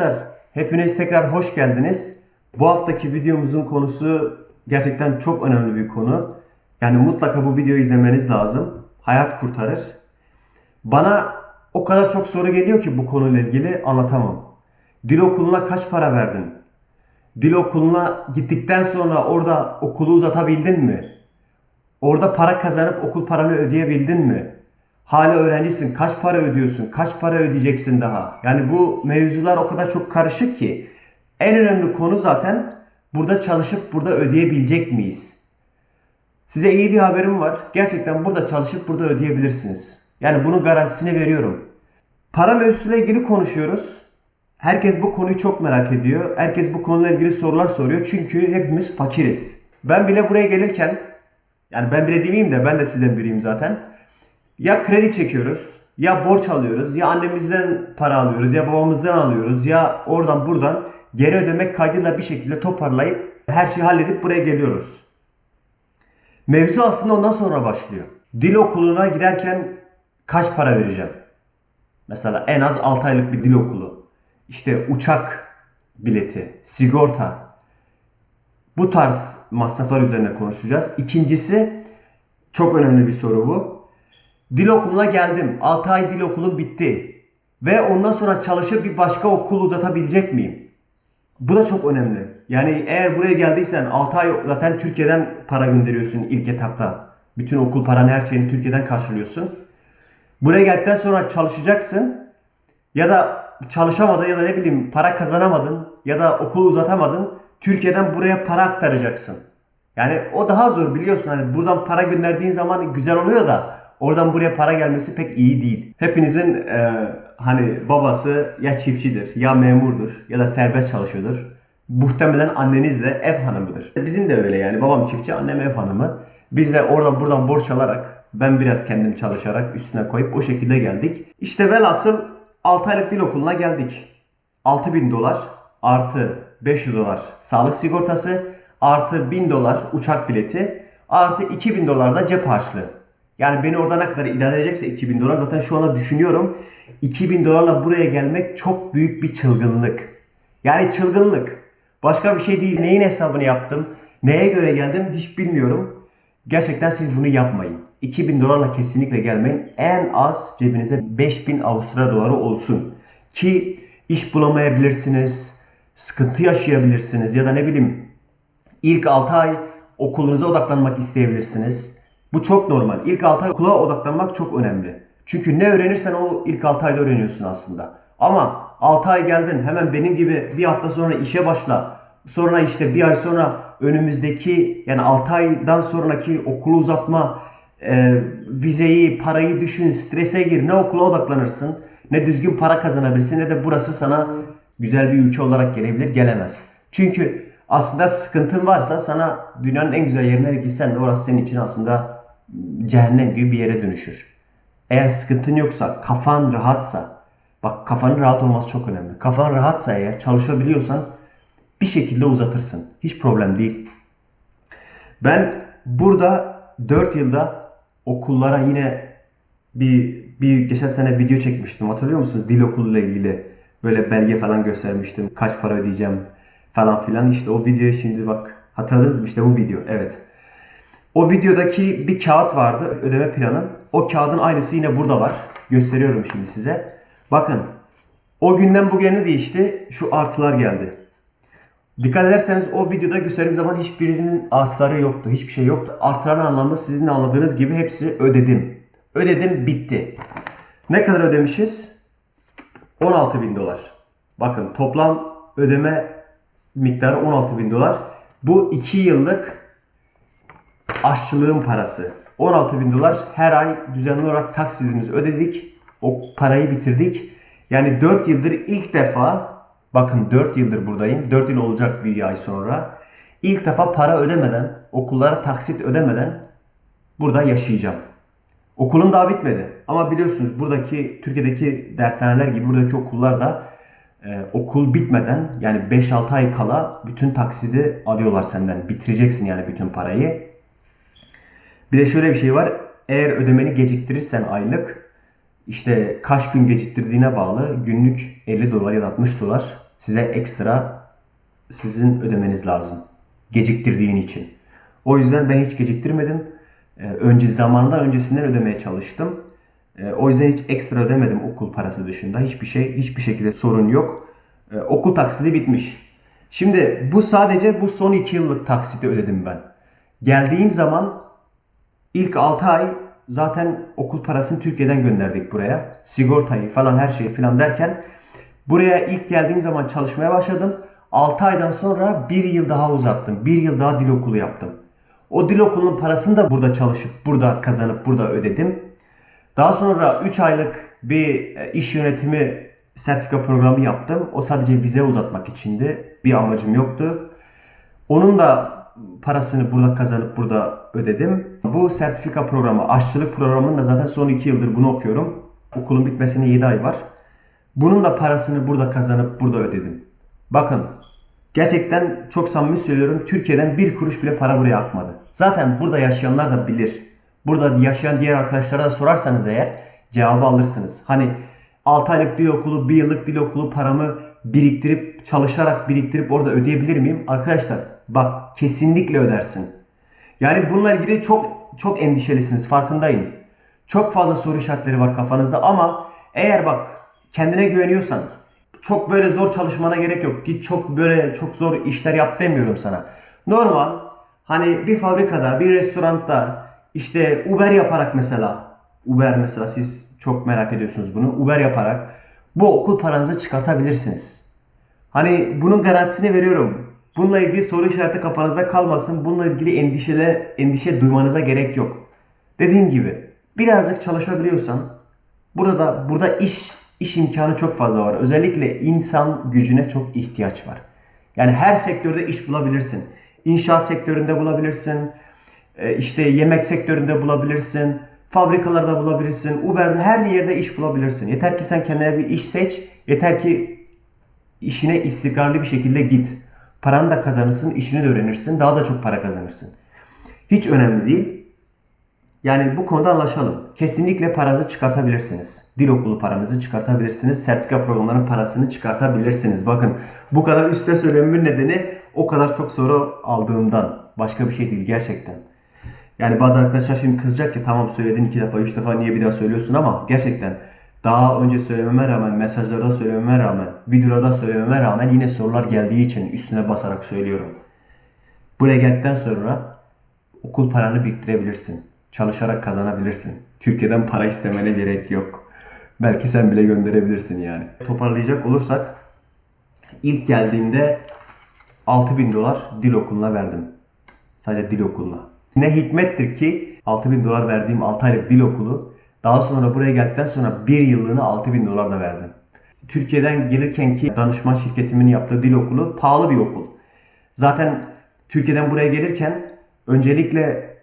Arkadaşlar hepiniz tekrar hoş geldiniz. Bu haftaki videomuzun konusu gerçekten çok önemli bir konu. Yani mutlaka bu videoyu izlemeniz lazım. Hayat kurtarır. Bana o kadar çok soru geliyor ki bu konuyla ilgili anlatamam. Dil okuluna kaç para verdin? Dil okuluna gittikten sonra orada okulu uzatabildin mi? Orada para kazanıp okul paranı ödeyebildin mi? Hala öğrencisin. Kaç para ödüyorsun? Kaç para ödeyeceksin daha? Yani bu mevzular o kadar çok karışık ki. En önemli konu zaten burada çalışıp burada ödeyebilecek miyiz? Size iyi bir haberim var. Gerçekten burada çalışıp burada ödeyebilirsiniz. Yani bunun garantisini veriyorum. Para mevzusuyla ilgili konuşuyoruz. Herkes bu konuyu çok merak ediyor. Herkes bu konuyla ilgili sorular soruyor. Çünkü hepimiz fakiriz. Ben bile buraya gelirken yani ben bile demeyeyim de ben de sizden biriyim zaten. Ya kredi çekiyoruz, ya borç alıyoruz, ya annemizden para alıyoruz, ya babamızdan alıyoruz, ya oradan buradan geri ödemek kaydıyla bir şekilde toparlayıp her şeyi halledip buraya geliyoruz. Mevzu aslında ondan sonra başlıyor. Dil okuluna giderken kaç para vereceğim? Mesela en az 6 aylık bir dil okulu. İşte uçak bileti, sigorta. Bu tarz masraflar üzerine konuşacağız. İkincisi çok önemli bir soru bu. Dil okuluna geldim. 6 ay dil okulum bitti. Ve ondan sonra çalışıp bir başka okul uzatabilecek miyim? Bu da çok önemli. Yani eğer buraya geldiysen 6 ay zaten Türkiye'den para gönderiyorsun ilk etapta. Bütün okul paranı her şeyini Türkiye'den karşılıyorsun. Buraya geldikten sonra çalışacaksın. Ya da çalışamadın ya da ne bileyim para kazanamadın ya da okulu uzatamadın. Türkiye'den buraya para aktaracaksın. Yani o daha zor biliyorsun. Hani buradan para gönderdiğin zaman güzel oluyor da oradan buraya para gelmesi pek iyi değil. Hepinizin e, hani babası ya çiftçidir ya memurdur ya da serbest çalışıyordur. Muhtemelen anneniz de ev hanımıdır. Bizim de öyle yani. Babam çiftçi, annem ev hanımı. Biz de oradan buradan borç alarak ben biraz kendim çalışarak üstüne koyup o şekilde geldik. İşte velhasıl 6 aylık dil okuluna geldik. 6000 dolar artı 500 dolar sağlık sigortası artı 1000 dolar uçak bileti artı 2000 dolar da cep harçlığı. Yani beni orada ne kadar idare edecekse 2000 dolar zaten şu anda düşünüyorum. 2000 dolarla buraya gelmek çok büyük bir çılgınlık. Yani çılgınlık. Başka bir şey değil. Neyin hesabını yaptım? Neye göre geldim hiç bilmiyorum. Gerçekten siz bunu yapmayın. 2000 dolarla kesinlikle gelmeyin. En az cebinizde 5000 Avusturya doları olsun. Ki iş bulamayabilirsiniz, sıkıntı yaşayabilirsiniz ya da ne bileyim ilk 6 ay okulunuza odaklanmak isteyebilirsiniz. Bu çok normal. İlk 6 ay okula odaklanmak çok önemli. Çünkü ne öğrenirsen o ilk 6 ayda öğreniyorsun aslında. Ama 6 ay geldin hemen benim gibi bir hafta sonra işe başla. Sonra işte bir ay sonra önümüzdeki yani 6 aydan sonraki okulu uzatma, e, vizeyi, parayı düşün, strese gir. Ne okula odaklanırsın, ne düzgün para kazanabilirsin ne de burası sana güzel bir ülke olarak gelebilir, gelemez. Çünkü aslında sıkıntın varsa sana dünyanın en güzel yerine gitsen de orası senin için aslında cehennem gibi bir yere dönüşür. Eğer sıkıntın yoksa, kafan rahatsa, bak kafanın rahat olması çok önemli. Kafan rahatsa eğer çalışabiliyorsan bir şekilde uzatırsın. Hiç problem değil. Ben burada 4 yılda okullara yine bir bir geçen sene video çekmiştim. Hatırlıyor musunuz? Dil okuluyla ilgili böyle belge falan göstermiştim. Kaç para ödeyeceğim falan filan. İşte o videoyu şimdi bak hatırladınız mı? İşte bu video. Evet. O videodaki bir kağıt vardı ödeme planı. O kağıdın aynısı yine burada var. Gösteriyorum şimdi size. Bakın o günden bugüne ne değişti? Şu artılar geldi. Dikkat ederseniz o videoda gösterdiğim zaman hiçbirinin artıları yoktu. Hiçbir şey yoktu. Artıların anlamı sizin anladığınız gibi hepsi ödedim. Ödedim bitti. Ne kadar ödemişiz? 16 bin dolar. Bakın toplam ödeme miktarı 16 bin dolar. Bu 2 yıllık aşçılığın parası. 16 bin dolar her ay düzenli olarak taksitimizi ödedik. O parayı bitirdik. Yani 4 yıldır ilk defa bakın 4 yıldır buradayım. 4 yıl olacak bir ay sonra. İlk defa para ödemeden, okullara taksit ödemeden burada yaşayacağım. Okulum daha bitmedi. Ama biliyorsunuz buradaki Türkiye'deki dershaneler gibi buradaki okullar da e, okul bitmeden yani 5-6 ay kala bütün taksidi alıyorlar senden. Bitireceksin yani bütün parayı. Bir de şöyle bir şey var. Eğer ödemeni geciktirirsen aylık işte kaç gün geciktirdiğine bağlı günlük 50 dolar ya da 60 dolar size ekstra sizin ödemeniz lazım. Geciktirdiğin için. O yüzden ben hiç geciktirmedim. Ee, önce zamanından öncesinden ödemeye çalıştım. Ee, o yüzden hiç ekstra ödemedim okul parası dışında. Hiçbir şey, hiçbir şekilde sorun yok. Ee, okul taksidi bitmiş. Şimdi bu sadece bu son 2 yıllık taksiti ödedim ben. Geldiğim zaman ilk 6 ay zaten okul parasını Türkiye'den gönderdik buraya. Sigortayı falan her şeyi falan derken buraya ilk geldiğim zaman çalışmaya başladım. 6 aydan sonra 1 yıl daha uzattım. 1 yıl daha dil okulu yaptım. O dil okulunun parasını da burada çalışıp, burada kazanıp, burada ödedim. Daha sonra 3 aylık bir e, iş yönetimi sertifika programı yaptım. O sadece vize uzatmak içindi. Bir amacım yoktu. Onun da parasını burada kazanıp burada ödedim. Bu sertifika programı, aşçılık programının da zaten son 2 yıldır bunu okuyorum. Okulun bitmesine 7 ay var. Bunun da parasını burada kazanıp burada ödedim. Bakın gerçekten çok samimi söylüyorum Türkiye'den bir kuruş bile para buraya akmadı. Zaten burada yaşayanlar da bilir. Burada yaşayan diğer arkadaşlara da sorarsanız eğer cevabı alırsınız. Hani 6 aylık dil okulu, 1 yıllık dil okulu paramı biriktirip çalışarak biriktirip orada ödeyebilir miyim? Arkadaşlar bak kesinlikle ödersin. Yani bununla ilgili çok çok endişelisiniz farkındayım. Çok fazla soru işaretleri var kafanızda ama eğer bak kendine güveniyorsan çok böyle zor çalışmana gerek yok. Git çok böyle çok zor işler yap demiyorum sana. Normal hani bir fabrikada, bir restoranda işte Uber yaparak mesela Uber mesela siz çok merak ediyorsunuz bunu. Uber yaparak bu okul paranızı çıkartabilirsiniz. Hani bunun garantisini veriyorum. Bununla ilgili soru işareti kafanızda kalmasın. Bununla ilgili endişele, endişe duymanıza gerek yok. Dediğim gibi birazcık çalışabiliyorsan burada da burada iş iş imkanı çok fazla var. Özellikle insan gücüne çok ihtiyaç var. Yani her sektörde iş bulabilirsin. İnşaat sektöründe bulabilirsin. e, işte yemek sektöründe bulabilirsin. Fabrikalarda bulabilirsin. Uber'de her yerde iş bulabilirsin. Yeter ki sen kendine bir iş seç. Yeter ki işine istikrarlı bir şekilde git. Paranı da kazanırsın, işini de öğrenirsin. Daha da çok para kazanırsın. Hiç önemli değil. Yani bu konuda anlaşalım. Kesinlikle paranızı çıkartabilirsiniz. Dil okulu paranızı çıkartabilirsiniz. Sertifika programlarının parasını çıkartabilirsiniz. Bakın bu kadar üstte söylememin nedeni o kadar çok soru aldığımdan. Başka bir şey değil gerçekten. Yani bazı arkadaşlar şimdi kızacak ki tamam söyledin iki defa, üç defa niye bir daha söylüyorsun ama gerçekten daha önce söylememe rağmen, mesajlarda söylememe rağmen, videolarda söylememe rağmen yine sorular geldiği için üstüne basarak söylüyorum. Buraya geldikten sonra okul paranı biriktirebilirsin. Çalışarak kazanabilirsin. Türkiye'den para istemene gerek yok. Belki sen bile gönderebilirsin yani. Toparlayacak olursak ilk geldiğimde 6000 dolar dil okuluna verdim. Sadece dil okuluna. Ne hikmettir ki 6000 dolar verdiğim 6 aylık dil okulu daha sonra buraya geldikten sonra 1 yıllığına 6000 dolar da verdim. Türkiye'den gelirken ki danışman şirketimin yaptığı dil okulu pahalı bir okul. Zaten Türkiye'den buraya gelirken öncelikle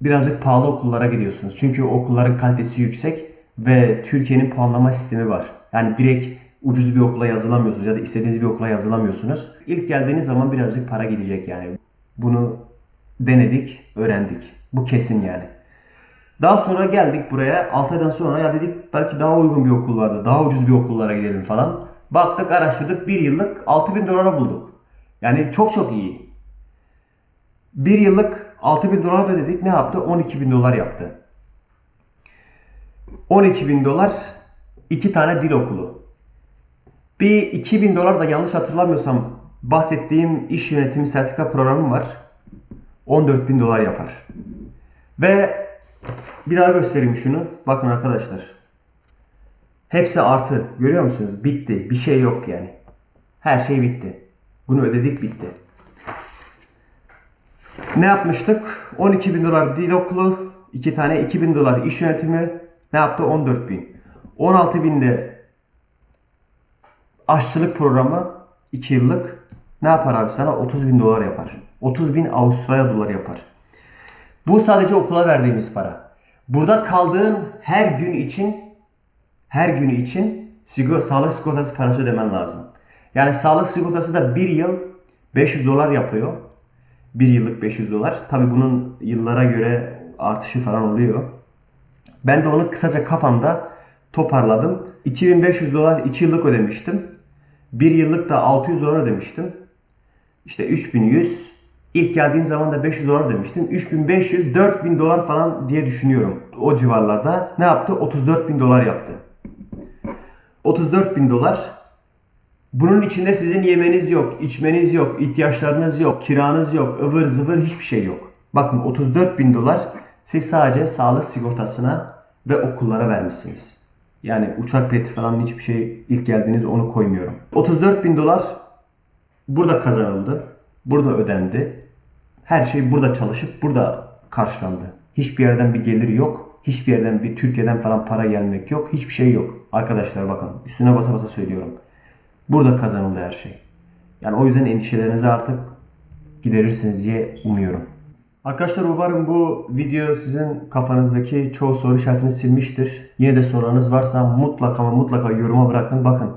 birazcık pahalı okullara gidiyorsunuz. Çünkü okulların kalitesi yüksek ve Türkiye'nin puanlama sistemi var. Yani direkt ucuz bir okula yazılamıyorsunuz ya da istediğiniz bir okula yazılamıyorsunuz. İlk geldiğiniz zaman birazcık para gidecek yani. Bunu denedik, öğrendik. Bu kesin yani. Daha sonra geldik buraya. 6 aydan sonra ya dedik belki daha uygun bir okul vardı. Daha ucuz bir okullara gidelim falan. Baktık araştırdık. Bir yıllık 6000 dolara bulduk. Yani çok çok iyi. Bir yıllık 6000 dolar da dedik ne yaptı? 12 bin dolar yaptı. 12 bin dolar iki tane dil okulu. Bir 2000 dolar da yanlış hatırlamıyorsam bahsettiğim iş yönetimi sertifika programı var. 14 bin dolar yapar. Ve bir daha göstereyim şunu. Bakın arkadaşlar. Hepsi artı. Görüyor musunuz? Bitti. Bir şey yok yani. Her şey bitti. Bunu ödedik bitti. Ne yapmıştık? 12 bin dolar dil okulu, 2 tane 2 bin dolar iş yönetimi. Ne yaptı? 14 bin. 16 binde aşçılık programı 2 yıllık. Ne yapar abi sana? 30 bin dolar yapar. 30 bin Avustralya doları yapar. Bu sadece okula verdiğimiz para. Burada kaldığın her gün için her günü için sigor sağlık sigortası parası ödemen lazım. Yani sağlık sigortası da bir yıl 500 dolar yapıyor. Bir yıllık 500 dolar. Tabi bunun yıllara göre artışı falan oluyor. Ben de onu kısaca kafamda toparladım. 2500 dolar 2 yıllık ödemiştim. 1 yıllık da 600 dolar ödemiştim. İşte 3100. İlk geldiğim zaman da 500 dolar demiştim. 3500, 4000 dolar falan diye düşünüyorum. O civarlarda. Ne yaptı? 34 bin dolar yaptı. 34 bin dolar. Bunun içinde sizin yemeniz yok, içmeniz yok, ihtiyaçlarınız yok, kiranız yok, ıvır zıvır hiçbir şey yok. Bakın 34 bin dolar siz sadece sağlık sigortasına ve okullara vermişsiniz. Yani uçak bileti falan hiçbir şey ilk geldiğiniz onu koymuyorum. 34 bin dolar burada kazanıldı. Burada ödendi. Her şey burada çalışıp burada karşılandı. Hiçbir yerden bir geliri yok. Hiçbir yerden bir Türkiye'den falan para gelmek yok. Hiçbir şey yok. Arkadaşlar bakın üstüne basa basa söylüyorum. Burada kazanıldı her şey. Yani o yüzden endişelerinizi artık giderirsiniz diye umuyorum. Arkadaşlar umarım bu video sizin kafanızdaki çoğu soru işaretini silmiştir. Yine de sorularınız varsa mutlaka ama mutlaka yoruma bırakın. Bakın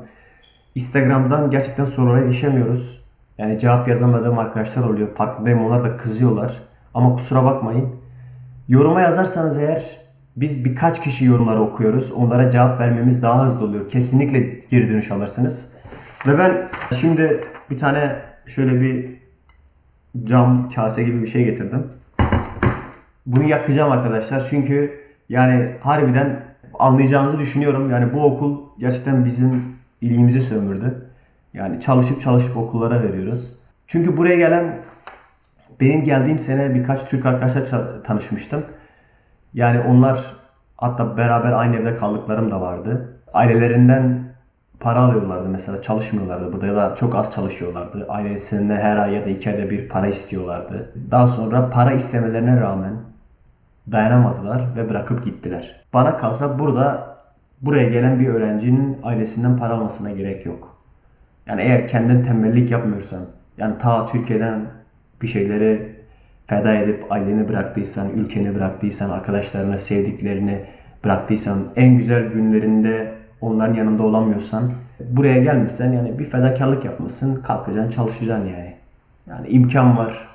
Instagram'dan gerçekten sorulara erişemiyoruz. Yani cevap yazamadığım arkadaşlar oluyor. Farkındayım onlar da kızıyorlar. Ama kusura bakmayın. Yoruma yazarsanız eğer biz birkaç kişi yorumları okuyoruz. Onlara cevap vermemiz daha hızlı oluyor. Kesinlikle geri dönüş alırsınız. Ve ben şimdi bir tane şöyle bir cam kase gibi bir şey getirdim. Bunu yakacağım arkadaşlar çünkü yani harbiden anlayacağınızı düşünüyorum. Yani bu okul gerçekten bizim iliğimizi sömürdü. Yani çalışıp çalışıp okullara veriyoruz. Çünkü buraya gelen benim geldiğim sene birkaç Türk arkadaşlar ça- tanışmıştım. Yani onlar hatta beraber aynı evde kaldıklarım da vardı. Ailelerinden para alıyorlardı mesela çalışmıyorlardı burada ya da çok az çalışıyorlardı. Ailesinden her ay ya da iki ayda bir para istiyorlardı. Daha sonra para istemelerine rağmen dayanamadılar ve bırakıp gittiler. Bana kalsa burada buraya gelen bir öğrencinin ailesinden para almasına gerek yok. Yani eğer kendin tembellik yapmıyorsan, yani ta Türkiye'den bir şeyleri feda edip aileni bıraktıysan, ülkeni bıraktıysan, arkadaşlarını, sevdiklerini bıraktıysan, en güzel günlerinde onların yanında olamıyorsan, buraya gelmişsen yani bir fedakarlık yapmışsın, kalkacaksın, çalışacaksın yani. Yani imkan var,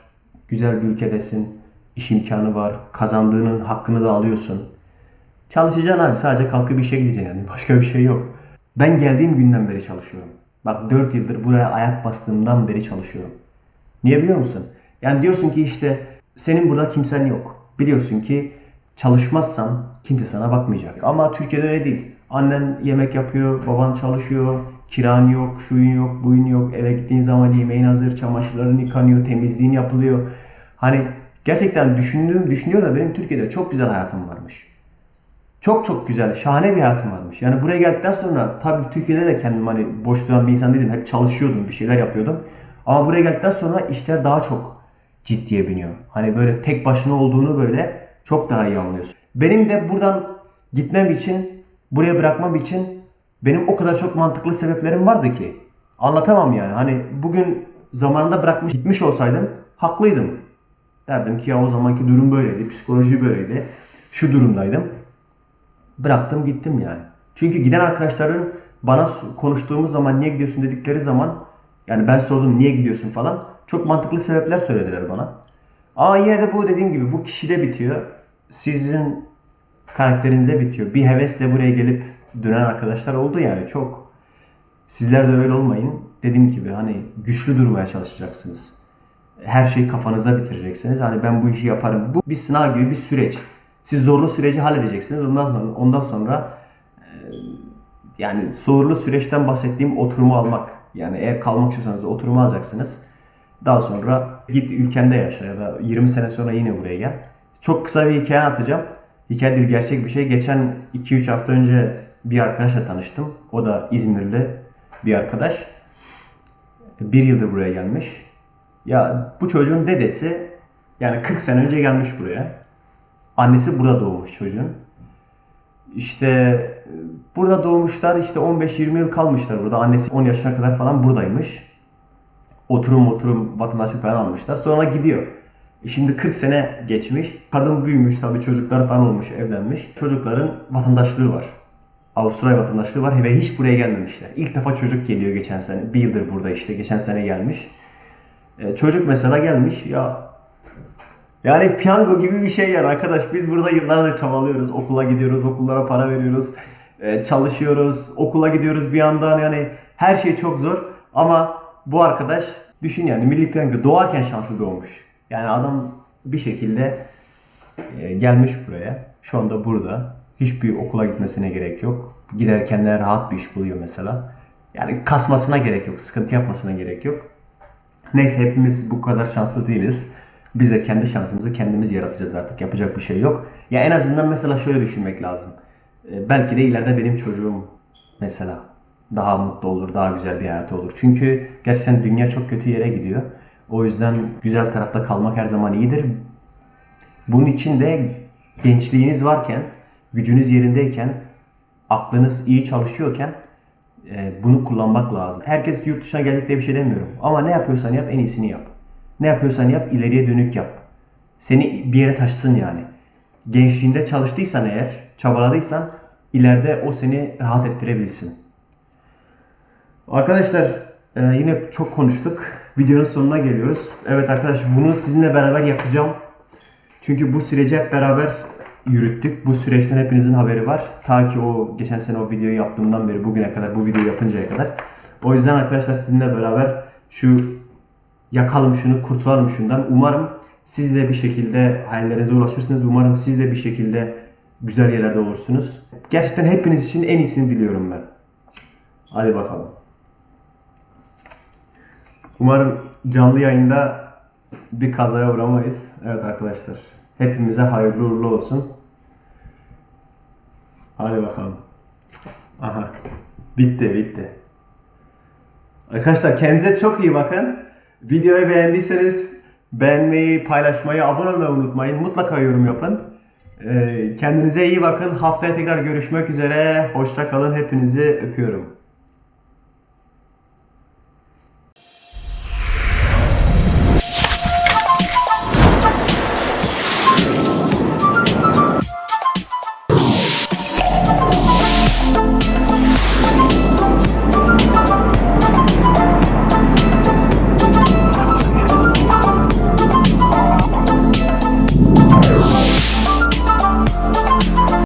güzel bir ülkedesin, iş imkanı var, kazandığının hakkını da alıyorsun. Çalışacaksın abi sadece kalkıp işe gideceksin yani başka bir şey yok. Ben geldiğim günden beri çalışıyorum. Bak 4 yıldır buraya ayak bastığımdan beri çalışıyorum. Niye biliyor musun? Yani diyorsun ki işte senin burada kimsen yok. Biliyorsun ki çalışmazsan kimse sana bakmayacak. Ama Türkiye'de öyle değil. Annen yemek yapıyor, baban çalışıyor, kiran yok, şuyun yok, buyun yok. Eve gittiğin zaman yemeğin hazır, çamaşırların yıkanıyor, temizliğin yapılıyor. Hani gerçekten düşündüğüm, düşünüyor da benim Türkiye'de çok güzel hayatım varmış. Çok çok güzel, şahane bir hayatım varmış. Yani buraya geldikten sonra tabii Türkiye'de de kendim hani boş duran bir insan değilim. Hep çalışıyordum, bir şeyler yapıyordum. Ama buraya geldikten sonra işler daha çok ciddiye biniyor. Hani böyle tek başına olduğunu böyle çok daha iyi anlıyorsun. Benim de buradan gitmem için, buraya bırakmam için benim o kadar çok mantıklı sebeplerim vardı ki. Anlatamam yani. Hani bugün zamanında bırakmış gitmiş olsaydım haklıydım. Derdim ki ya o zamanki durum böyleydi, psikoloji böyleydi. Şu durumdaydım. Bıraktım gittim yani. Çünkü giden arkadaşların bana konuştuğumuz zaman niye gidiyorsun dedikleri zaman yani ben sordum niye gidiyorsun falan çok mantıklı sebepler söylediler bana. Ama yine de bu dediğim gibi bu kişide bitiyor. Sizin karakterinizde bitiyor. Bir hevesle buraya gelip dönen arkadaşlar oldu yani çok. Sizler de öyle olmayın. Dediğim gibi hani güçlü durmaya çalışacaksınız. Her şeyi kafanıza bitireceksiniz. Hani ben bu işi yaparım. Bu bir sınav gibi bir süreç. Siz zorlu süreci halledeceksiniz. Ondan sonra, ondan sonra e, yani zorlu süreçten bahsettiğim oturumu almak. Yani eğer kalmak istiyorsanız oturumu alacaksınız. Daha sonra git ülkende yaşa ya da 20 sene sonra yine buraya gel. Çok kısa bir hikaye atacağım. Hikaye değil gerçek bir şey. Geçen 2-3 hafta önce bir arkadaşla tanıştım. O da İzmirli bir arkadaş. Bir yıldır buraya gelmiş. Ya bu çocuğun dedesi yani 40 sene önce gelmiş buraya. Annesi burada doğmuş çocuğun. İşte burada doğmuşlar işte 15-20 yıl kalmışlar burada. Annesi 10 yaşına kadar falan buradaymış. Oturum oturum vatandaşlık falan almışlar. Sonra gidiyor. E Şimdi 40 sene geçmiş. Kadın büyümüş tabii çocuklar falan olmuş, evlenmiş. Çocukların vatandaşlığı var. Avustralya vatandaşlığı var ve hiç buraya gelmemişler. İlk defa çocuk geliyor geçen sene. Bir yıldır burada işte. Geçen sene gelmiş. E, çocuk mesela gelmiş ya yani piyango gibi bir şey yani arkadaş. Biz burada yıllardır çabalıyoruz. Okula gidiyoruz, okullara para veriyoruz. e, çalışıyoruz, okula gidiyoruz bir yandan yani her şey çok zor. Ama bu arkadaş düşün yani milli piyango doğarken şansı doğmuş. Yani adam bir şekilde e, gelmiş buraya. Şu anda burada. Hiçbir okula gitmesine gerek yok. Giderken de rahat bir iş buluyor mesela. Yani kasmasına gerek yok, sıkıntı yapmasına gerek yok. Neyse hepimiz bu kadar şanslı değiliz. Biz de kendi şansımızı kendimiz yaratacağız artık. Yapacak bir şey yok. Ya en azından mesela şöyle düşünmek lazım. Ee, belki de ileride benim çocuğum mesela daha mutlu olur, daha güzel bir hayatı olur. Çünkü gerçekten dünya çok kötü yere gidiyor. O yüzden güzel tarafta kalmak her zaman iyidir. Bunun için de gençliğiniz varken, gücünüz yerindeyken, aklınız iyi çalışıyorken e, bunu kullanmak lazım. Herkes yurt dışına geldik diye bir şey demiyorum. Ama ne yapıyorsan yap en iyisini yap. Ne yapıyorsan yap ileriye dönük yap. Seni bir yere taşısın yani. Gençliğinde çalıştıysan eğer, çabaladıysan ileride o seni rahat ettirebilsin. Arkadaşlar e, yine çok konuştuk. Videonun sonuna geliyoruz. Evet arkadaş bunu sizinle beraber yapacağım. Çünkü bu süreci hep beraber yürüttük. Bu süreçten hepinizin haberi var. Ta ki o geçen sene o videoyu yaptığımdan beri bugüne kadar bu videoyu yapıncaya kadar. O yüzden arkadaşlar sizinle beraber şu yakalım şunu kurtulalım şundan. Umarım siz de bir şekilde hayallerinize ulaşırsınız. Umarım siz de bir şekilde güzel yerlerde olursunuz. Gerçekten hepiniz için en iyisini diliyorum ben. Hadi bakalım. Umarım canlı yayında bir kazaya uğramayız. Evet arkadaşlar. Hepimize hayırlı uğurlu olsun. Hadi bakalım. Aha. Bitti bitti. Arkadaşlar kendinize çok iyi bakın. Videoyu beğendiyseniz beğenmeyi, paylaşmayı, abone olmayı unutmayın. Mutlaka yorum yapın. Ee, kendinize iyi bakın. Haftaya tekrar görüşmek üzere. Hoşça kalın. Hepinizi öpüyorum.